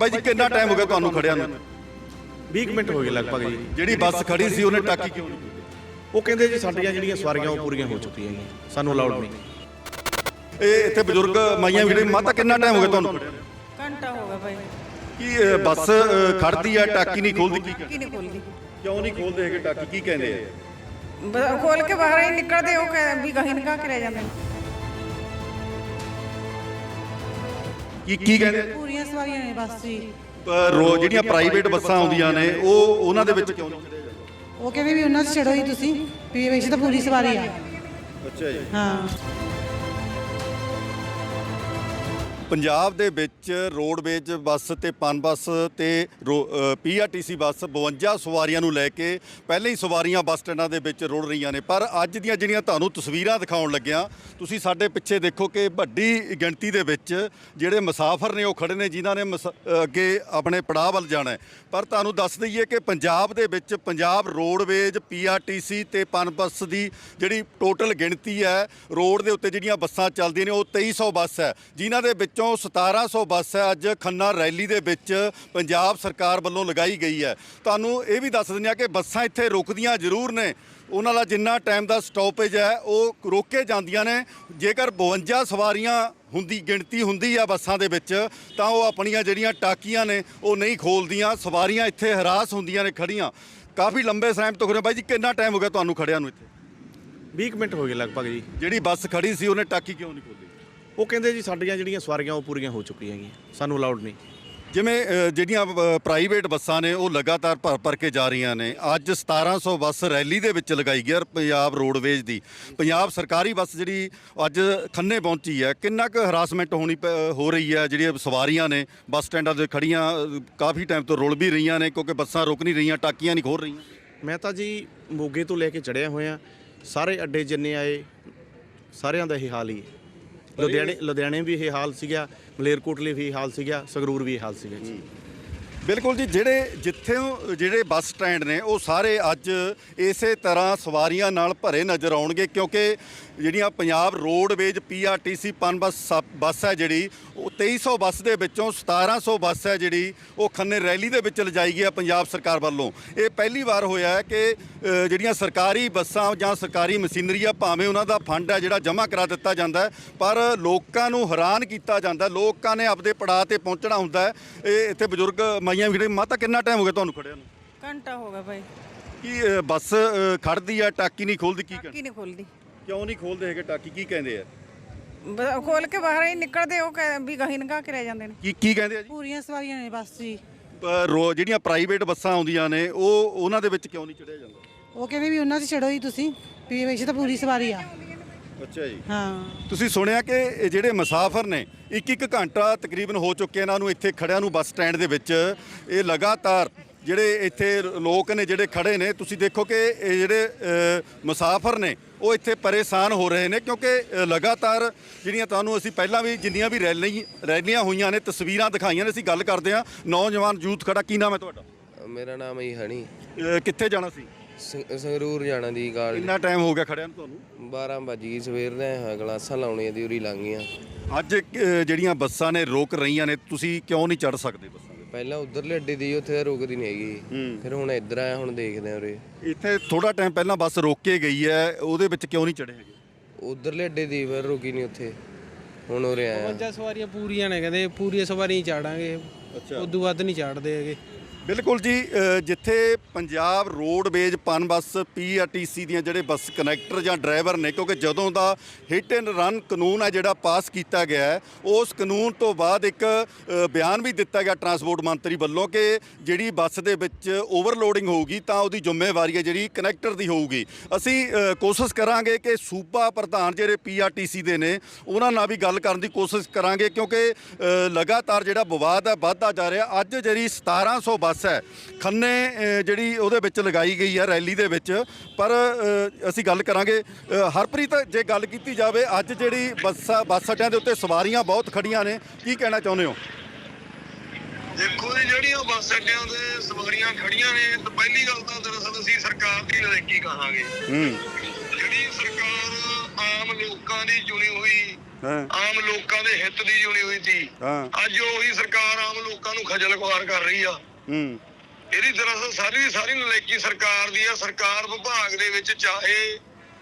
ਬਾਈ ਜੀ ਕਿੰਨਾ ਟਾਈਮ ਹੋ ਗਿਆ ਤੁਹਾਨੂੰ ਖੜਿਆ ਨੂੰ? 20 ਕੁ ਮਿੰਟ ਹੋ ਗਏ ਲਗਭਗ ਜੀ। ਜਿਹੜੀ ਬੱਸ ਖੜੀ ਸੀ ਉਹਨੇ ਟਾਕੀ ਕਿਉਂ ਨਹੀਂ ਕੀਤੀ? ਉਹ ਕਹਿੰਦੇ ਜੀ ਸਾਡੀਆਂ ਜਿਹੜੀਆਂ ਸਵਾਰੀਆਂ ਉਹ ਪੂਰੀਆਂ ਹੋ ਚੁੱਕੀਆਂ ਜੀ। ਸਾਨੂੰ ਅਲਾਉਡ ਨਹੀਂ। ਇਹ ਇੱਥੇ ਬਜ਼ੁਰਗ ਮਾਈਆਂ ਵੀ ਜਿਹੜੇ ਮਾਤਾ ਕਿੰਨਾ ਟਾਈਮ ਹੋ ਗਿਆ ਤੁਹਾਨੂੰ? ਖੜਿਆ ਨੂੰ? ਘੰਟਾ ਹੋ ਗਿਆ ਭਾਈ ਕੀ ਅ, ਬੱਸ ਅ, ਖੜਦੀ ਆ ਟਾਕੀ ਨਹੀਂ ਖੋਲਦੀ? ਕੀ ਕੀ ਨਹੀਂ ਖੋਲਦੀ। ਕਿਉਂ ਨਹੀਂ ਖੋਲਦੇ ਹੈਗੇ ਟਾਕੀ? ਕੀ ਕਹਿੰਦੇ ਆ? ਬ- ਖੋਲ ਕੇ ਬਾਹਰ ਹੀ ਨਿਕਲਦੇ ਉਹ ਕਹਿ- ਵੀ ਗਹੀਂ ਨਿਕਾ ਕੇ ਰਹਿ ਜਾਂਦੇ ਨੇ। ਕੀ ਕੀ ਕਹਿੰਦੇ? ਪੂਰੀਆਂ ਸਵਾਰੀਆਂ ਨੇ ਬੱਸ ਜੀ। ਪਰ ਰੋ ਜਿਹੜੀਆਂ ਪ੍ਰਾਈਵੇਟ ਬੱਸਾਂ ਆਉਂਦੀਆਂ ਨੇ ਉਹ ਉਹਨਾਂ ਦੇ ਵਿੱਚ ਕਿਉਂ ਨਹੀਂ ਚੜਿਆ ਜਾਂਦਾ? ਉਹ ਕਹਿੰਦੇ ਵੀ ਉਹਨਾਂ 'ਚ ਚੜੋ ਹੀ ਤੁਸੀਂ ਵੀ ਵਿੱਚ ਤਾਂ ਪੂਰੀ ਸਵਾਰੀ ਆ। ਅੱਛਾ ਜੀ। ਹਾਂ। ਪੰਜਾਬ ਦੇ ਵਿੱਚ ਰੋਡਵੇਜ ਬੱਸ ਤੇ ਪਨ ਬੱਸ ਤੇ ਪੀਆਰਟੀਸੀ ਬੱਸ 52 ਸਵਾਰੀਆਂ ਨੂੰ ਲੈ ਕੇ ਪਹਿਲਾਂ ਹੀ ਸਵਾਰੀਆਂ ਬੱਸ ਸਟੈਂਡਾਂ ਦੇ ਵਿੱਚ ਰੁੜ ਰਹੀਆਂ ਨੇ। ਪਰ ਅੱਜ ਦੀਆਂ ਜਿਹੜੀਆਂ ਤੁਹਾਨੂੰ ਤਸਵੀਰਾਂ ਦਿਖਾਉਣ ਲੱਗਿਆ, ਤੁਸੀਂ ਸਾਡੇ ਪਿੱਛੇ ਦੇਖੋ ਕਿ ਵੱਡੀ ਗਿਣਤੀ ਦੇ ਵਿੱਚ ਜਿਹੜੇ ਮੁਸਾਫਰ ਨੇ ਉਹ ਖੜੇ ਨੇ, ਜਿਨ੍ਹਾਂ ਨੇ ਮਸ- ਅੱਗੇ ਆਪਣੇ ਪੜਾਅ ਵੱਲ ਜਾਣਾ ਹੈ। ਪਰ ਤੁਹਾਨੂੰ ਦੱਸ ਦਈਏ ਕਿ ਪੰਜਾਬ ਦੇ ਵਿੱਚ ਪੰਜਾਬ ਰੋਡਵੇਜ ਪੀਆਰਟੀਸੀ ਤੇ ਪਨ ਬੱਸ ਦੀ ਜਿਹੜੀ ਟੋਟਲ ਗਿਣਤੀ ਹੈ, ਰੋਡ ਦੇ ਉੱਤੇ ਜਿਹੜੀਆਂ ਬੱਸਾਂ ਚੱਲਦੀਆਂ ਨੇ, ਉਹ 2300 ਬੱਸ ਹੈ। ਜਿਨ੍ਹਾਂ ਦੇ ਵਿੱਚ 1700 ਬੱਸ ਹੈ ਅੱਜ ਖੰਨਾ ਰੈਲੀ ਦੇ ਵਿੱਚ ਪੰਜਾਬ ਸਰਕਾਰ ਵੱਲੋਂ ਲਗਾਈ ਗਈ ਹੈ। ਤੁਹਾਨੂੰ ਇਹ ਵੀ ਦੱਸ ਦਿੰਦੇ ਆ ਕਿ ਬੱਸਾਂ ਇੱਥੇ ਰੁਕਦੀਆਂ ਜ਼ਰੂਰ ਨੇ। ਉਹਨਾਂ ਦਾ ਜਿੰਨਾ ਟਾਈਮ ਦਾ ਸਟਾਪੇਜ ਹੈ ਉਹ ਰੋਕੇ ਜਾਂਦੀਆਂ ਨੇ। ਜੇਕਰ 52 ਸਵਾਰੀਆਂ ਹੁੰਦੀ ਗਿਣਤੀ ਹੁੰਦੀ ਆ ਬੱਸਾਂ ਦੇ ਵਿੱਚ ਤਾਂ ਉਹ ਆਪਣੀਆਂ ਜਿਹੜੀਆਂ ਟਾਕੀਆਂ ਨੇ ਉਹ ਨਹੀਂ ਖੋਲਦੀਆਂ। ਸਵਾਰੀਆਂ ਇੱਥੇ ਹਰਾਸ ਹੁੰਦੀਆਂ ਨੇ ਖੜੀਆਂ ਕਾਫੀ ਲੰਬੇ ਟਾਈਮ ਤੋਂ ਖੜੇ ਬਾਈ ਜੀ ਕਿੰਨਾ ਟਾਈਮ ਹੋ ਗਿਆ ਤੁਹਾਨੂੰ ਖੜਿਆਂ ਨੂੰ ਇੱਥੇ? 20 ਕੁ ਮਿੰਟ ਹੋ ਗਏ ਲਗਭਗ ਜੀ। ਜਿਹੜੀ ਬੱਸ ਖੜੀ ਸੀ ਉਹਨੇ ਟਾਕੀ ਕਿਉਂ ਨਹੀਂ ਖੋਲੀ ਉਹ ਕਹਿੰਦੇ ਜੀ ਸਾਡੀਆਂ ਜਿਹੜੀਆਂ ਸਵਾਰੀਆਂ ਉਹ ਪੂਰੀਆਂ ਹੋ ਚੁੱਕੀਆਂ ਜੀ ਸਾਨੂੰ ਅਲਾਉਡ ਨਹੀਂ। ਜਿਵੇਂ ਅ, ਜਿਹੜੀਆਂ ਅ, ਪ੍ਰਾਈਵੇਟ ਬੱਸਾਂ ਨੇ ਉਹ ਲਗਾਤਾਰ ਭਰ ਭਰ ਕੇ ਜਾ ਰਹੀਆਂ ਨੇ। ਅੱਜ 1700 ਬੱਸ ਰੈਲੀ ਦੇ ਵਿੱਚ ਲਗਾਈ ਗਈ ਹੈ ਪੰਜਾਬ ਰੋਡਵੇਜ ਦੀ। ਪੰਜਾਬ ਸਰਕਾਰੀ ਬੱਸ ਜਿਹੜੀ ਅੱਜ ਖੰਨੇ ਪਹੁੰਚੀ ਹੈ ਕਿੰਨਾ ਕੁ ਹਰਾਸਮੈਂਟ ਹੋਣੀ ਪ- ਹੋ ਰਹੀ ਹੈ? ਜਿਹੜੀਆਂ ਸਵਾਰੀਆਂ ਨੇ ਬੱਸ ਸਟੈਂਡਾਂ ਤੇ ਖੜੀਆਂ ਅ, ਕਾਫੀ ਟਾਈਮ ਤੋਂ ਰੁਲ ਵੀ ਰਹੀਆਂ ਨੇ ਕਿਉਂਕਿ ਬੱਸਾਂ ਰੁਕ ਨਹੀਂ ਰਹੀਆਂ ਟਾਕੀਆਂ ਨਹੀਂ ਖੋਲ ਰਹੀਆਂ। ਮੈਂ ਤਾਂ ਜੀ ਮੋਗੇ ਤੋਂ ਲੈ ਕੇ ਚੜਿਆ ਹੋਇਆ ਸਾਰੇ ਅੱਡੇ ਜਿੰਨੇ ਆਏ ਸਾਰਿਆਂ ਦਾ ਇਹ ਹਾਲ ਹੀ ਹੈ। ਲੁਧਿਆਣੇ ਲੁਧਿਆਣੇ ਵੀ ਇਹ ਹਾਲ ਸੀਗਾ ਮਲੇਰਕੋਟਲੇ ਵੀ ਇਹ ਹਾਲ ਸੀਗਾ ਸੰਗਰੂਰ ਵੀ ਇਹ ਹਾਲ ਸੀਗਾ ਜੀ। ਬਿਲਕੁਲ ਜੀ ਜਿਹੜੇ ਜਿੱਥੇ ਜਿਹੜੇ ਬੱਸ ਸਟੈਂਡ ਨੇ ਉਹ ਸਾਰੇ ਅੱਜ ਇਸੇ ਤਰ੍ਹਾਂ ਸਵਾਰੀਆਂ ਨਾਲ ਭਰੇ ਨਜ਼ਰ ਆਉਣਗੇ ਕਿਉਂਕਿ ਜਿਹੜੀਆਂ ਪੰਜਾਬ ਰੋਡਵੇਜ ਪੀਆਰਟੀਸੀ ਪਨ ਬੱਸ ਬੱਸ ਹੈ ਜਿਹੜੀ ਉਹ 2300 ਬੱਸ ਦੇ ਵਿੱਚੋਂ 1700 ਬੱਸ ਹੈ ਜਿਹੜੀ ਉਹ ਖੰਨੇ ਰੈਲੀ ਦੇ ਵਿੱਚ ਲਿਜਾਈ ਗਈ ਹੈ ਪੰਜਾਬ ਸਰਕਾਰ ਵੱਲੋਂ। ਇਹ ਪਹਿਲੀ ਵਾਰ ਹੋਇਆ ਹੈ ਕਿ ਜਿਹੜੀਆਂ ਸਰਕਾਰੀ ਬੱਸਾਂ ਜਾਂ ਸਰਕਾਰੀ ਮਸ਼ੀਨਰੀ ਆ ਭਾਵੇਂ ਉਹਨਾਂ ਦਾ ਫੰਡ ਹੈ ਜਿਹੜਾ ਜਮ੍ਹਾਂ ਕਰਾ ਦਿੱਤਾ ਜਾਂਦਾ ਪਰ ਲੋਕਾਂ ਨੂੰ ਹੈਰਾਨ ਕੀਤਾ ਜਾਂਦਾ। ਲੋਕਾਂ ਨੇ ਆਪਦੇ ਪੜਾਅ ਤੇ ਪਹੁੰਚਣਾ ਹੁੰਦਾ ਹੈ। ਇਹ ਇੱਥੇ ਬਜ਼ੁਰਗ ਮਾਈਆਂ ਵੀ ਮਾਤਾ ਕਿੰਨਾ ਟਾਈਮ ਹੋ ਗਿਆ ਤੁਹਾਨੂੰ ਖੜਿਆ ਨੂੰ? ਘੰਟਾ ਹੋ ਗਿਆ ਭਾਈ ਕੀ ਬੱਸ ਖੜਦੀ ਆ ਟਾਕੀ ਨਹੀਂ ਖੋਲਦੀ ਕੀ ਕਹਿ- ਕੀ ਨਹੀਂ ਖੋਲਦੀ। ਕਿਉਂ ਨਹੀਂ ਖੋਲਦੇ ਹੈਗੇ ਟਾਕੀ? ਕੀ ਕਹਿੰਦੇ ਆ? ਬ- ਖੋਲ ਕੇ ਬਾਹਰ ਹੀ ਨਿਕਲਦੇ ਉਹ ਕਹਿ- ਵੀ ਗਹੀਂ ਨਿਕਾ ਕੇ ਰਹਿ ਜਾਂਦੇ ਨੇ। ਕੀ ਕੀ ਕਹਿੰਦੇ ਆ ਜੀ? ਪੂਰੀਆਂ ਸਵਾਰੀਆਂ ਨੇ ਬੱਸ ਜੀ। ਅ, ਰੋ- ਜਿਹੜੀਆਂ ਪ੍ਰਾਈਵੇਟ ਬੱਸਾਂ ਆਉਂਦੀਆਂ ਨੇ ਉਹ ਉਹਨਾਂ ਦੇ ਵਿੱਚ ਕਿਉਂ ਨਹੀਂ ਚੜਿਆ ਜਾਂਦਾ? ਉਹ ਕਹਿੰਦੇ ਵੀ ਉਹਨਾਂ 'ਚ ਚੜੋ ਹੀ ਤੁਸੀਂ ਵੀ ਵਿੱਚ ਤਾਂ ਪੂਰੀ ਸਵਾਰੀ ਆ। ਅੱਛਾ ਜੀ। ਹਾਂ। ਤੁਸੀਂ ਸੁਣਿਆ ਕਿ ਇਹ ਜਿਹੜੇ ਮੁਸਾਫਰ ਨੇ ਇੱਕ ਇੱਕ ਘੰਟਾ ਤਕਰੀਬਨ ਹੋ ਚੁੱਕੇ ਇਹਨਾਂ ਨੂੰ ਇੱਥੇ ਖੜਿਆਂ ਨੂੰ ਬੱਸ ਸਟੈਂਡ ਦੇ ਵਿੱਚ। ਇਹ ਲਗਾਤਾਰ ਜਿਹੜੇ ਇੱਥੇ ਲੋਕ ਨੇ ਜਿਹੜੇ ਖੜੇ ਨੇ ਤੁਸੀਂ ਦੇਖੋ ਕਿ ਇਹ ਜਿਹੜੇ ਅ, ਮੁਸਾਫਰ ਨੇ ਉਹ ਇੱਥੇ ਪਰੇਸ਼ਾਨ ਹੋ ਰਹੇ ਨੇ ਕਿਉਂਕਿ ਲਗਾਤਾਰ ਜਿਹੜੀਆਂ ਤੁਹਾਨੂੰ ਅਸੀਂ ਪਹਿਲਾਂ ਵੀ ਜਿੰਨੀਆਂ ਵੀ ਰੈਲੀ ਰੈਲੀਆਂ ਹੋਈਆਂ ਨੇ ਤਸਵੀਰਾਂ ਦਿਖਾਈਆਂ ਨੇ ਅਸੀਂ ਗੱਲ ਕਰਦੇ ਹਾਂ। ਨੌਜਵਾਨ ਯੂਥ ਖੜਾ ਕੀ ਨਾਮ ਹੈ ਤੁਹਾਡਾ? ਮੇਰਾ ਨਾਮ ਹੈ ਹਣੀ। ਕਿੱਥੇ ਜਾਣਾ ਸੀ? ਸੰਗਰੂਰ ਜਾਣਾ ਦੀ ਗਾਲ ਕਿੰਨਾ ਟਾਈਮ ਹੋ ਗਿਆ ਖੜਿਆਂ ਨੂੰ ਤੁਹਾਨੂੰ? 12 ਵਜੇ ਸਵੇਰ ਦੇ ਹਾਂ ਗਲਾਸਾਂ ਲਾਉਣੀਆਂ ਦੀ ਉਰੀ ਲੰਘੀਆਂ ਅੱਜ ਜਿਹੜੀਆਂ ਬੱਸਾਂ ਨੇ ਰੋਕ ਰਹੀਆਂ ਨੇ ਤੁਸੀਂ ਕਿਉਂ ਨਹੀਂ ਚੜ ਸਕਦੇ ਪਹਿਲਾਂ ਉਧਰਲੇ ਅੱਡੇ ਦੀ ਉੱਥੇ ਤਾਂ ਰੁਕਦੀ ਨਹੀਂ ਹੈਗੀ। ਫਿਰ ਹੁਣ ਇੱਧਰ ਆਇਆ ਹੁਣ ਦੇਖਦੇ ਆ ਉਰੇ। ਇੱਥੇ ਥੋੜਾ ਟਾਈਮ ਪਹਿਲਾਂ ਬੱਸ ਰੋਕ ਕੇ ਗਈ ਹੈ ਉਹਦੇ ਵਿੱਚ ਕਿਉਂ ਨਹੀਂ ਚੜੇ ਹੈਗੇ? ਉਧਰਲੇ ਅੱਡੇ ਦੀ ਫਿਰ ਰੁਕੀ ਨਹੀਂ ਉੱਥੇ। ਹੁਣ ਉਰੇ ਆਇਆ। ਪੰਜਾਂ ਸਵਾਰੀਆਂ ਪੂਰੀਆਂ ਨੇ ਕਹਿੰਦੇ ਪੂਰੀਆਂ ਸਵਾਰੀਆਂ ਹੀ ਚਾੜਾਂਗੇ। ਉਦੋਂ ਵੱਧ ਨਹੀਂ ਚਾੜਦੇ ਹੈਗੇ। ਬਿਲਕੁਲ ਜੀ ਜਿੱਥੇ ਪੰਜਾਬ ਰੋਡਵੇਜ ਪਨ ਬੱਸ ਪੀਆਰਟੀਸੀ ਦੀਆਂ ਜਿਹੜੇ ਬੱਸ ਕਨੈਕਟਰ ਜਾਂ ਡਰਾਈਵਰ ਨੇ, ਕਿਉਂਕਿ ਜਦੋਂ ਦਾ ਹਿੱਟ ਐਂਡ ਰਨ ਕਾਨੂੰਨ ਹੈ ਜਿਹੜਾ ਪਾਸ ਕੀਤਾ ਗਿਆ ਹੈ, ਉਸ ਕਾਨੂੰਨ ਤੋਂ ਬਾਅਦ ਇੱਕ ਬਿਆਨ ਵੀ ਦਿੱਤਾ ਗਿਆ ਟਰਾਂਸਪੋਰਟ ਮੰਤਰੀ ਵੱਲੋਂ ਕਿ ਜਿਹੜੀ ਬੱਸ ਦੇ ਵਿੱਚ ਓਵਰਲੋਡਿੰਗ ਹੋਊਗੀ, ਤਾਂ ਉਹਦੀ ਜ਼ਿੰਮੇਵਾਰੀ ਹੈ ਜਿਹੜੀ ਕਨੈਕਟਰ ਦੀ ਹੋਊਗੀ। ਅਸੀਂ ਕੋਸ਼ਿਸ਼ ਕਰਾਂਗੇ ਕਿ ਸੂਬਾ ਪ੍ਰਧਾਨ ਜਿਹੜੇ ਪੀਆਰਟੀਸੀ ਦੇ ਨੇ, ਉਹਨਾਂ ਨਾਲ ਵੀ ਗੱਲ ਕਰਨ ਦੀ ਕੋਸ਼ਿਸ਼ ਕਰਾਂਗੇ, ਕਿਉਂਕਿ ਲਗਾਤਾਰ ਜਿਹੜਾ ਵਿਵਾਦ ਹੈ ਵੱਧਦਾ ਜਾ ਰਿਹਾ। ਅੱਜ ਜਿਹੜੀ 1700 ਬੱਸ ਹੈ। ਖੰਨੇ ਜਿਹੜੀ ਉਹਦੇ ਵਿੱਚ ਲਗਾਈ ਗਈ ਹੈ ਰੈਲੀ ਦੇ ਵਿੱਚ। ਪਰ ਅਸੀਂ ਗੱਲ ਕਰਾਂਗੇ ਹਰਪ੍ਰੀਤ ਜੇ ਗੱਲ ਕੀਤੀ ਜਾਵੇ ਅੱਜ ਜਿਹੜੀ ਬੱਸਾਂ ਬੱਸ ਅੱਡਿਆਂ ਦੇ ਉੱਤੇ ਸਵਾਰੀਆਂ ਬਹੁਤ ਖੜੀਆਂ ਨੇ ਕੀ ਕਹਿਣਾ ਚਾਹੁੰਦੇ ਹੋ? ਦੇਖੋ ਜੀ ਜਿਹੜੀਆਂ ਬੱਸ ਅੱਡਿਆਂ ਤੇ ਸਵਾਰੀਆਂ ਖੜੀਆਂ ਨੇ ਤਾਂ ਪਹਿਲੀ ਗੱਲ ਤਾਂ ਦਰਅਸਲ ਅਸੀਂ ਸਰਕਾਰ ਦੀ ਨਜ਼ਦੀਕੀ ਕਹਾਂਗੇ। ਹੂੰ। ਜਿਹੜੀ ਸਰਕਾਰ ਆਮ ਲੋਕਾਂ ਦੀ ਚੁਣੀ ਹੋਈ ਆਮ ਲੋਕਾਂ ਦੇ ਹਿੱਤ ਦੀ ਚੁਣੀ ਹੋਈ ਸੀ ਅੱਜ ਉਹੀ ਸਰਕਾਰ ਆਮ ਲੋਕਾਂ ਨੂੰ ਖਜਲ ਖੁਆਰ ਕਰ ਰਹੀ ਆ। ਹੂੰ ਇਹਦੀ ਦਰਅਸਲ ਸਾਰੀ ਦੀ ਸਾਰੀ ਨਲਾਇਕੀ ਸਰਕਾਰ ਦੀ ਆ ਸਰਕਾਰ ਵਿਭਾਗ ਦੇ ਵਿੱਚ ਚਾਹੇ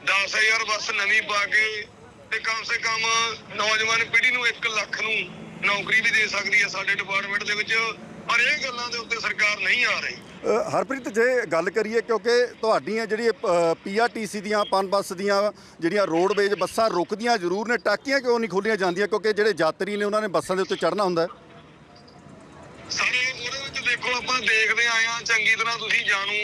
10000 ਬੱਸ ਨਵੀਂ ਪਾ ਕੇ ਤੇ ਕਮ ਸੇ ਕਮ ਨੌਜਵਾਨ ਪੀੜ੍ਹੀ ਨੂੰ 1 ਲੱਖ ਨੂੰ ਨੌਕਰੀ ਵੀ ਦੇ ਸਕਦੀ ਹੈ ਸਾਡੇ ਡਿਪਾਰਟਮੈਂਟ ਦੇ ਵਿੱਚ ਪਰ ਇਹ ਗੱਲਾਂ ਦੇ ਉੱਤੇ ਸਰਕਾਰ ਨਹੀਂ ਆ ਰਹੀ। ਹਰਪ੍ਰੀਤ ਜੇ ਗੱਲ ਕਰੀਏ ਕਿਉਂਕਿ ਤੁਹਾਡੀਆਂ ਜਿਹੜੀ ਪੀਆਰਟੀਸੀ ਦੀਆਂ ਪਨ ਬੱਸ ਦੀਆਂ ਜਿਹੜੀਆਂ ਰੋਡਵੇਜ ਬੱਸਾਂ ਰੁਕਦੀਆਂ ਜ਼ਰੂਰ ਨੇ ਟਾਕੀਆਂ ਕਿਉਂ ਨਹੀਂ ਖੋਲੀਆਂ ਜਾਂਦੀਆਂ? ਕਿਉਂਕਿ ਜਿਹੜੇ ਯਾਤਰੀ ਨੇ ਉਹਨਾਂ ਨੇ ਬੱਸਾਂ ਦੇ ਉੱਤੇ ਚੜ੍ਹਨਾ ਹੁੰਦਾ ਹੈ। ਦੇਖੋ ਆਪਾਂ ਦੇਖਦੇ ਆਏ ਆ ਚੰਗੀ ਤਰ੍ਹਾਂ ਤੁਸੀਂ ਜਾਣੂ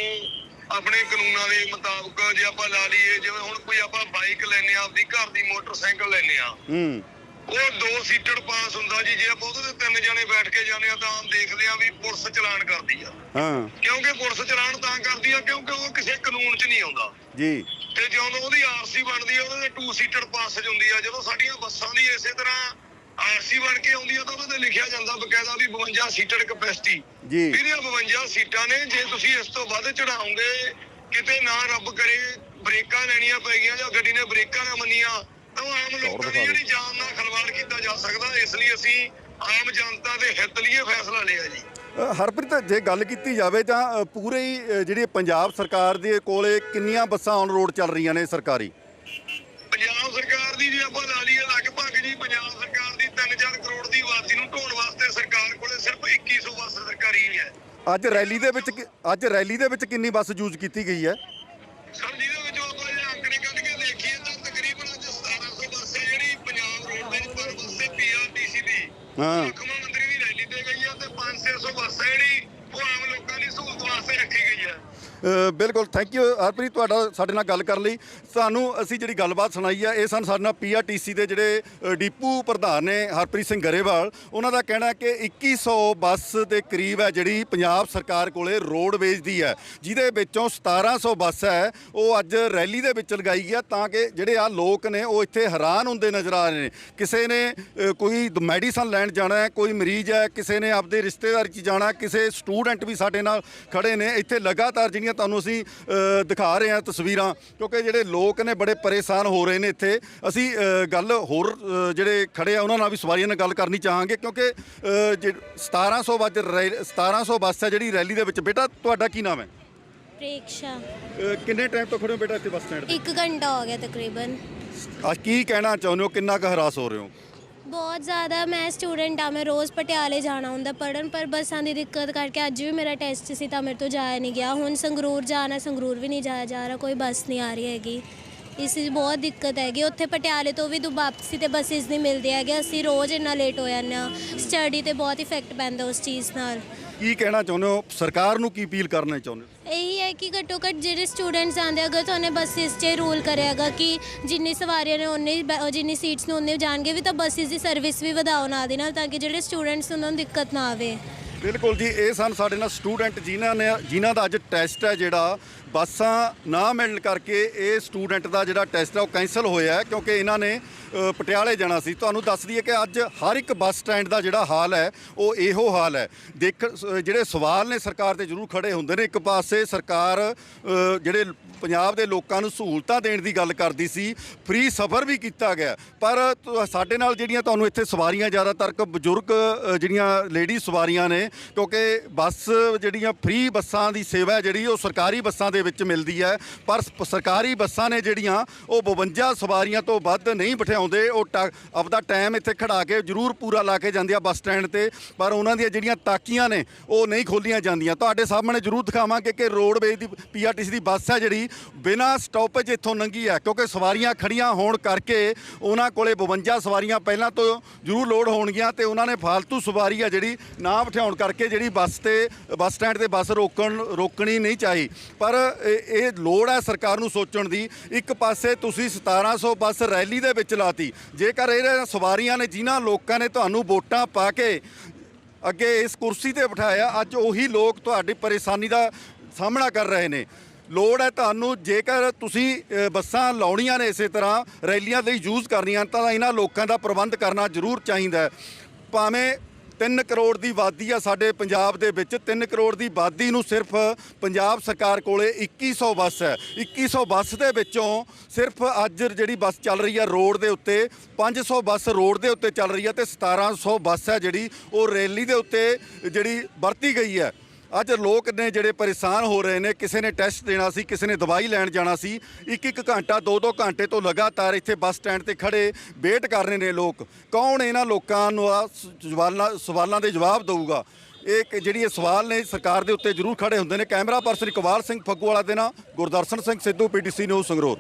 ਆਪਣੇ ਕਾਨੂੰਨਾਂ ਦੇ ਮੁਤਾਬਕ ਜੇ ਆਪਾਂ ਲਾ ਲਈਏ ਜਿਵੇਂ ਹੁਣ ਕੋਈ ਆਪਾਂ ਬਾਈਕ ਲੈਨੇ ਆ ਆਪਦੀ ਘਰ ਦੀ ਮੋਟਰਸਾਈਕਲ ਲੈਨੇ ਆ ਹੂੰ। ਉਹ ਦੋ ਸੀਟਡ ਪਾਸ ਹੁੰਦਾ ਜੀ ਜੇ ਆਪਾਂ ਉਹਦੇ ਤੇ ਤਿੰਨ ਜਣੇ ਬੈਠ ਕੇ ਜਾਂਦੇ ਆ ਤਾਂ ਦੇਖਦੇ ਆ ਵੀ ਪੁਲਿਸ ਚਲਾਨ ਕਰਦੀ ਆ। ਹਾਂ। ਕਿਉਂਕਿ ਪੁਲਿਸ ਚਲਾਨ ਤਾਂ ਕਰਦੀ ਆ ਕਿਉਂਕਿ ਉਹ ਕਿਸੇ ਕਾਨੂੰਨ 'ਚ ਨਹੀਂ ਆਉਂਦਾ। ਜੀ। ਤੇ ਜਦੋਂ ਉਹਦੀ ਆਰਸੀ ਬਣਦੀ ਆ ਉਹਦੇ ਤੇ ਟੂ ਸੀਟਡ ਪਾਸ ਹੁੰਦੀ ਆ ਜਦੋਂ ਸਾਡੀਆਂ ਬੱਸਾਂ ਦੀ ਇਸੇ ਤਰ੍ਹਾਂ ਆਰਸੀ ਬਣ ਕੇ ਆਉਂਦੀ ਆ ਤਾਂ ਉਹਦੇ ਤੇ ਲਿਖਿਆ ਜਾਂਦਾ ਬਕਾਇਦਾ ਵੀ 52 ਸੀਟਡ ਕਪੈਸਿਟੀ ਜੀ। ਇਹਦੀਆਂ 52 ਸੀਟਾਂ ਨੇ ਜੇ ਤੁਸੀਂ ਇਸ ਤੋਂ ਵੱਧ ਚੜਾਉਂਗੇ ਕਿਤੇ ਨਾ ਰੱਬ ਕਰੇ ਬ੍ਰੇਕਾਂ ਲੈਣੀਆਂ ਪੈ ਗਈਆਂ ਜਾਂ ਗੱਡੀ ਨੇ ਬ੍ਰੇਕਾਂ ਨਾ ਮੰਨੀਆਂ ਤਾਂ ਆਮ ਲੋਕਾਂ ਦੀ ਜਿਹੜੀ ਜਾਨ ਨਾਲ ਖਲਵਾੜ ਕੀਤਾ ਜਾ ਸਕਦਾ ਇਸ ਲਈ ਅਸੀਂ ਆਮ ਜਨਤਾ ਦੇ ਹਿੱਤ ਲਈ ਇਹ ਫੈਸਲਾ ਲਿਆ ਜੀ। ਹਰਪ੍ਰੀਤ ਜੇ ਗੱਲ ਕੀਤੀ ਜਾਵੇ ਤਾਂ ਪੂਰੇ ਹੀ ਜਿਹੜੀ ਪੰਜਾਬ ਸਰਕਾਰ ਦੇ ਕੋਲੇ ਕਿੰਨੀਆਂ ਬੱਸਾਂ ਔਨ ਰੋਡ ਚੱਲ ਰਹੀਆਂ ਨੇ ਸਰਕਾਰੀ? ਪੰਜਾਬ ਸਰਕਾਰ ਦੀ ਜੇ ਆਪਾਂ ਲਾ ਲਈਏ ਲਗਭਗ ਜੀ ਪੰਜਾਬ ਸਰਕਾਰ 3-4 ਕਰੋੜ ਦੀ ਆਬਾਦੀ ਨੂੰ ਢੋਣ ਵਾਸਤੇ ਸਰਕਾਰ ਕੋਲੇ ਸਿਰਫ 2100 ਬੱਸ ਸਰਕਾਰੀ ਹੈ। ਅੱਜ ਰੈਲੀ ਦੇ ਵਿੱਚ ਅੱਜ ਰੈਲੀ ਦੇ ਵਿੱਚ ਕਿੰਨੀ ਬੱਸ ਯੂਜ਼ ਕੀਤੀ ਗਈ ਹੈ? ਸਰ ਜਿਹਦੇ ਵਿੱਚੋਂ ਆਪਾਂ ਜੇ ਅੰਕੜੇ ਕੱਢ ਕੇ ਦੇਖੀਏ ਤਾਂ ਤਕਰੀਬਨ ਅੱਜ 1700 ਬੱਸ ਹੈ ਜਿਹੜੀ ਪੰਜਾਬ ਰੋਡਵੇਜ਼ ਪਰ ਬੱਸ ਹੈ ਪੀਆਰਟੀਸੀ ਦੀ। ਹਾਂ। ਮੁੱਖ ਮੰਤਰੀ ਦੀ ਰੈਲੀ ਤੇ ਗਈ ਆ ਤੇ 500 ਬੱਸ ਹੈ ਜਿਹੜੀ ਉਹ ਆਮ ਲੋਕਾਂ ਦੀ ਸਹੂਲਤ ਵਾਸਤੇ ਰੱਖੀ ਗਈ ਹੈ। ਬਿਲਕੁਲ ਥੈਂਕ ਯੂ ਹਰਪ੍ਰੀਤ, ਤੁਹਾਡਾ ਸਾਡੇ ਨਾਲ ਗੱਲ ਕਰਨ ਲਈ। ਸਾਨੂੰ ਅਸੀਂ ਜਿਹੜੀ ਗੱਲਬਾਤ ਸੁਣਾਈ ਹੈ ਇਹ ਸਨ ਸਾਡੇ ਨਾਲ ਪੀਆਰਟੀਸੀ ਦੇ ਜਿਹੜੇ ਡੀਪੂ ਪ੍ਰਧਾਨ ਨੇ ਹਰਪ੍ਰੀਤ ਸਿੰਘ ਗਰੇਵਾਲ, ਉਹਨਾਂ ਦਾ ਕਹਿਣਾ ਹੈ ਕਿ 2100 ਬੱਸ ਦੇ ਕਰੀਬ ਹੈ ਜਿਹੜੀ ਪੰਜਾਬ ਸਰਕਾਰ ਕੋਲੇ ਰੋਡਵੇਜ਼ ਦੀ ਹੈ, ਜਿਹਦੇ ਵਿੱਚੋਂ 1700 ਬੱਸ ਹੈ, ਉਹ ਅੱਜ ਰੈਲੀ ਦੇ ਵਿੱਚ ਲਗਾਈ ਗਿਆ ਤਾਂ ਕਿ ਜਿਹੜੇ ਆ ਲੋਕ ਨੇ, ਉਹ ਇੱਥੇ ਹੈਰਾਨ ਹੁੰਦੇ ਨਜ਼ਰ ਆ ਰਹੇ ਨੇ। ਕਿਸੇ ਨੇ ਕੋਈ ਮੈਡੀਸਨ ਲੈਣ ਜਾਣਾ ਹੈ, ਕੋਈ ਮਰੀਜ਼ ਹੈ, ਕਿਸੇ ਨੇ ਆਪਦੇ ਰਿਸ਼ਤੇਦਾਰ 'ਚ ਜਾਣਾ ਕਿਸੇ ਸਟੂਡੈਂਟ ਵੀ ਸਾਡੇ ਨਾਲ ਖੜੇ ਨੇ, ਇੱਥੇ ਲਗਾਤਾਰ ਜਿਹੜੀਆਂ ਤੁਹਾਨੂੰ ਅਸੀਂ ਦਿਖਾ ਰਹੇ ਹਾਂ ਤਸਵੀਰਾਂ ਕਿਉਂਕਿ ਜਿਹੜੇ ਲੋਕ ਨੇ ਬੜੇ ਪਰੇਸ਼ਾਨ ਹੋ ਰਹੇ ਨੇ ਇੱਥੇ। ਅਸੀਂ ਗੱਲ ਹੋਰ ਜਿਹੜੇ ਖੜੇ ਆ ਉਹਨਾਂ ਨਾਲ ਵੀ ਸਵਾਰੀਆਂ ਨਾਲ ਗੱਲ ਕਰਨੀ ਚਾਹਾਂਗੇ ਕਿਉਂਕਿ ਅ, ਜੇ 1700 ਬੱਸ ਰੈ- 1700 ਬੱਸ ਹੈ ਜਿਹੜੀ ਰੈਲੀ ਦੇ ਵਿੱਚ। ਬੇਟਾ ਤੁਹਾਡਾ ਕੀ ਨਾਮ ਹੈ? ਪ੍ਰੀਕਸ਼ਾ। ਕਿੰਨੇ ਟਾਈਮ ਤੋਂ ਖੜੇ ਹੋ ਬੇਟਾ ਇੱਥੇ ਬੱਸ ਸਟੈਂਡ ਤੇ? ਇੱਕ ਘੰਟਾ ਹੋ ਗਿਆ ਤਕਰੀਬਨ। ਕੀ ਕਹਿਣਾ ਚਾਹੁੰਦੇ ਹੋ? ਕਿੰਨਾ ਕੁ ਹਰਾਸ ਹੋ ਰਹੇ ਹੋ? ਬਹੁਤ ਜ਼ਿਆਦਾ ਮੈਂ ਸਟੂਡੈਂਟ ਆ, ਮੈਂ ਰੋਜ਼ ਪਟਿਆਲੇ ਜਾਣਾ ਹੁੰਦਾ ਪੜਨ ਪਰ ਬੱਸਾਂ ਦੀ ਦਿੱਕਤ ਕਰਕੇ ਅੱਜ ਵੀ ਮੇਰਾ ਟੈਸਟ ਸੀ ਤਾਂ ਮੇਰੇ ਤੋਂ ਜਾਇਆ ਨਹੀਂ ਗਿਆ। ਹੁਣ ਸੰਗਰੂਰ ਜਾਣਾ, ਸੰਗਰੂਰ ਵੀ ਨਹੀਂ ਜਾਇਆ ਜਾ ਰਿਹਾ, ਕੋਈ ਬੱਸ ਨਹੀਂ ਆ ਰਹੀ ਹੈਗੀ। ਇਸ ਦੀ ਬਹੁਤ ਦਿੱਕਤ ਹੈਗੀ। ਉੱਥੇ ਪਟਿਆਲੇ ਤੋਂ ਵੀ ਦੁ ਵਾਪਸੀ ਤੇ ਬੱਸਿਸ ਨਹੀਂ ਮਿਲਦੇ ਹੈਗੇ। ਅਸੀਂ ਰੋਜ਼ ਇੰਨਾ ਲੇਟ ਹੋ ਜਾਂਦੇ ਹਾਂ। ਸਟੱਡੀ ਤੇ ਬਹੁਤ ਇਫੈਕਟ ਪੈਂਦਾ ਉਸ ਚੀਜ਼ ਨਾਲ। ਕੀ ਕਹਿਣਾ ਚਾਹੁੰਦੇ ਹੋ? ਸਰਕਾਰ ਨੂੰ ਕੀ ਅਪੀਲ ਕਰਨਾ ਚਾਹੁੰਦੇ ਹੋ? ਇਹੀ ਹੈ ਕਿ ਘੱਟੋ ਘੱਟ ਜਿਹੜੇ ਸਟੂਡੈਂਟਸ ਆਉਂਦੇ ਅਗਰ ਤੁਹਾਨੂੰ ਬੱਸਿਸ 'ਚ ਰੂਲ ਕਰਿਆਗਾ ਕਿ ਜਿੰਨੀ ਸਵਾਰੀਆਂ ਨੇ ਉਨੇ ਜਿੰਨੀ ਸੀਟਸ ਨੇ ਉਨੇ ਜਾਣਗੇ ਵੀ ਤਾਂ ਬੱਸਿਸ ਦੀ ਸਰਵਿਸ ਵੀ ਵਧਾਓ ਨਾਲ ਦੀ ਨਾਲ ਤਾਂ ਕਿ ਜਿਹੜੇ ਸਟੂਡੈਂਟਸ ਉਹਨਾਂ ਨੂੰ ਦਿੱਕਤ ਨਾ ਆਵੇ। ਬਿਲਕੁਲ ਜੀ ਇਹ ਸਨ ਸਾਡੇ ਨਾਲ ਸਟੂਡੈਂਟ ਜਿਨ੍ਹਾਂ ਨੇ ਜਿਨ੍ਹਾਂ ਦਾ ਅੱਜ ਟੈਸਟ ਹੈ ਜਿਹੜਾ ਬੱਸਾਂ ਨਾ ਮਿਲਣ ਕਰਕੇ ਇਹ ਸਟੂਡੈਂਟ ਦਾ ਜਿਹੜਾ ਟੈਸਟ ਹੈ ਉਹ ਕੈਂਸਲ ਹੋਇਆ ਹੈ ਕਿਉਂਕਿ ਇਹਨਾਂ ਨੇ ਪਟਿਆਲੇ ਜਾਣਾ ਸੀ। ਤੁਹਾਨੂੰ ਦੱਸ ਦਈਏ ਕਿ ਅੱਜ ਹਰ ਇੱਕ ਬੱਸ ਸਟੈਂਡ ਦਾ ਜਿਹੜਾ ਹਾਲ ਹੈ, ਉਹ ਇਹੋ ਹਾਲ ਹੈ। ਦੇਖ ਜਿਹੜੇ ਸਵਾਲ ਨੇ ਸਰਕਾਰ ਤੇ ਜ਼ਰੂਰ ਖੜੇ ਹੁੰਦੇ ਨੇ। ਇੱਕ ਪਾਸੇ ਸਰਕਾਰ ਜਿਹੜੇ ਪੰਜਾਬ ਦੇ ਲੋਕਾਂ ਨੂੰ ਸਹੂਲਤਾਂ ਦੇਣ ਦੀ ਗੱਲ ਕਰਦੀ ਸੀ, ਫ੍ਰੀ ਸਫ਼ਰ ਵੀ ਕੀਤਾ ਗਿਆ। ਪਰ ਸਾਡੇ ਨਾਲ ਜਿਹੜੀਆਂ ਤੁਹਾਨੂੰ ਇੱਥੇ ਸਵਾਰੀਆਂ ਜ਼ਿਆਦਾਤਰ ਬਜ਼ੁਰਗ ਜਿਹੜੀਆਂ ਲੇਡੀ ਸਵਾਰੀਆਂ ਨੇ, ਕਿਉਂਕਿ ਬੱਸ ਜਿਹੜੀਆਂ ਫ੍ਰੀ ਬੱਸਾਂ ਦੀ ਸੇਵਾ ਜਿਹੜੀ, ਉਹ ਸਰਕਾਰੀ ਬੱਸਾਂ ਦੇ ਵਿੱਚ ਮਿਲਦੀ ਹੈ। ਪਰ ਸਰਕਾਰੀ ਬੱਸਾਂ ਨੇ ਜਿਹੜੀਆਂ, ਉਹ 52 ਸਵਾਰੀਆਂ ਤੋਂ ਵੱਧ ਨਹੀਂ ਬਿਠਾਉਂਦੇ ਉਹ ਟ, ਆਪਦਾ ਟਾਈਮ ਇੱਥੇ ਖੜਾ ਕੇ ਜ਼ਰੂਰ ਪੂਰਾ ਲਾ ਕੇ ਜਾਂਦੇ ਆ ਬੱਸ ਸਟੈਂਡ ਤੇ, ਪਰ ਉਹਨਾਂ ਦੀਆਂ ਜਿਹੜੀਆਂ ਤਾਕੀਆਂ ਨੇ, ਉਹ ਨਹੀਂ ਖੋਲੀਆਂ ਜਾਂਦੀਆਂ। ਤੁਹਾਡੇ ਸਾਹਮਣੇ ਜ਼ਰੂਰ ਦਿਖਾਵਾਂਗੇ ਕਿ ਰੋਡਵੇਜ਼ ਦੀ ਪੀਆਰਟੀਸੀ ਦੀ ਬੱਸ ਹੈ ਜਿਹੜੀ, ਬਿਨਾਂ ਸਟਾਪੇਜ ਇੱਥੋਂ ਲੰਘੀ ਹੈ, ਕਿਉਂਕਿ ਸਵਾਰੀਆਂ ਖੜੀਆਂ ਹੋਣ ਕਰਕੇ ਉਹਨਾਂ ਕੋਲੇ 52 ਸਵਾਰੀਆਂ ਪਹਿਲਾਂ ਤੋਂ ਜ਼ਰੂਰ ਲੋਡ ਹੋਣਗੀਆਂ ਤੇ ਉਹਨਾਂ ਨੇ ਫਾਲਤੂ ਸਵਾਰੀ ਆ ਜਿਹੜੀ ਨਾ ਬਿਠਾਉਣ ਕਰਕੇ ਜਿਹੜੀ ਬੱਸ ਤੇ, ਬੱਸ ਸਟੈਂਡ ਤੇ ਬੱਸ ਰੋਕਣ, ਰੋਕਣੀ ਨਹੀਂ ਚਾਹੀ। ਪਰ ਇਹ ਇਹ ਲੋੜ ਹੈ ਸਰਕਾਰ ਨੂੰ ਸੋਚਣ ਦੀ। ਇੱਕ ਪਾਸੇ ਤੁਸੀਂ 1700 ਬੱਸ ਰੈਲੀ ਦੇ ਵਿੱਚ ਲਾ ਲਾਤੀ ਜੇਕਰ ਇਹ ਸਵਾਰੀਆਂ ਨੇ, ਜਿਨ੍ਹਾਂ ਲੋਕਾਂ ਨੇ ਤੁਹਾਨੂੰ ਵੋਟਾਂ ਪਾ ਕੇ ਅੱਗੇ ਇਸ ਕੁਰਸੀ ਤੇ ਬਿਠਾਇਆ, ਅੱਜ ਉਹੀ ਲੋਕ ਤੁਹਾਡੀ ਪਰੇਸ਼ਾਨੀ ਦਾ ਸਾਹਮਣਾ ਕਰ ਰਹੇ ਨੇ। ਲੋੜ ਹੈ ਤੁਹਾਨੂੰ, ਜੇਕਰ ਤੁਸੀਂ ਬੱਸਾਂ ਲਾਉਣੀਆਂ ਨੇ ਇਸੇ ਤਰ੍ਹਾਂ, ਰੈਲੀਆਂ ਲਈ ਯੂਜ਼ ਕਰਨੀਆਂ ਤਾਂ ਇਹਨਾਂ ਲੋਕਾਂ ਦਾ ਪ੍ਰਬੰਧ ਕਰਨਾ ਜ਼ਰੂਰ ਚਾਹੀਦਾ ਭਾਵੇਂ 3 ਕਰੋੜ ਦੀ ਆਬਾਦੀ ਆ ਸਾਡੇ ਪੰਜਾਬ ਦੇ ਵਿੱਚ 3 ਕਰੋੜ ਦੀ ਆਬਾਦੀ ਨੂੰ ਸਿਰਫ ਪੰਜਾਬ ਸਰਕਾਰ ਕੋਲੇ 2100 ਬੱਸ ਹੈ। 2100 ਬੱਸ ਦੇ ਵਿੱਚੋਂ ਸਿਰਫ ਅੱਜ ਜਿਹੜੀ ਬੱਸ ਚੱਲ ਰਹੀ ਹੈ ਰੋਡ ਦੇ ਉੱਤੇ 500 ਬੱਸ ਰੋਡ ਦੇ ਉੱਤੇ ਚੱਲ ਰਹੀ ਹੈ ਤੇ 1700 ਬੱਸ ਹੈ ਜਿਹੜੀ ਉਹ ਰੈਲੀ ਦੇ ਉੱਤੇ ਜਿਹੜੀ ਵਰਤੀ ਗਈ ਹੈ। ਅੱਜ ਲੋਕ ਨੇ ਜਿਹੜੇ ਪਰੇਸ਼ਾਨ ਹੋ ਰਹੇ ਨੇ, ਕਿਸੇ ਨੇ ਟੈਸਟ ਦੇਣਾ ਸੀ, ਕਿਸੇ ਨੇ ਦਵਾਈ ਲੈਣ ਜਾਣਾ ਸੀ, ਇੱਕ ਇੱਕ ਘੰਟਾ, ਦੋ ਦੋ ਘੰਟੇ ਤੋਂ ਲਗਾਤਾਰ ਇੱਥੇ ਬੱਸ ਸਟੈਂਡ ਤੇ ਖੜੇ ਵੇਟ ਕਰ ਰਹੇ ਨੇ ਲੋਕ। ਕੌਣ ਇਹਨਾਂ ਲੋਕਾਂ ਨੂੰ ਆ ਸਵਾਲਾਂ ਸਵਾਲਾਂ ਦੇ ਜਵਾਬ ਦੇਊਗਾ? ਇਹ ਜਿਹੜੀ ਇਹ ਸਵਾਲ ਨੇ, ਸਰਕਾਰ ਦੇ ਉੱਤੇ ਜ਼ਰੂਰ ਖੜੇ ਹੁੰਦੇ ਨੇ। ਕੈਮਰਾ ਪਰਸਨ ਇਕਬਾਲ ਸਿੰਘ ਫੱਗੂਵਾਲਾ ਦੇ ਨਾਲ ਗੁਰਦਰਸ਼ਨ ਸਿੰਘ ਸਿੱਧੂ, ਪੀਟੀਸੀ ਨਿਊਜ਼ ਸੰਗਰੂਰ।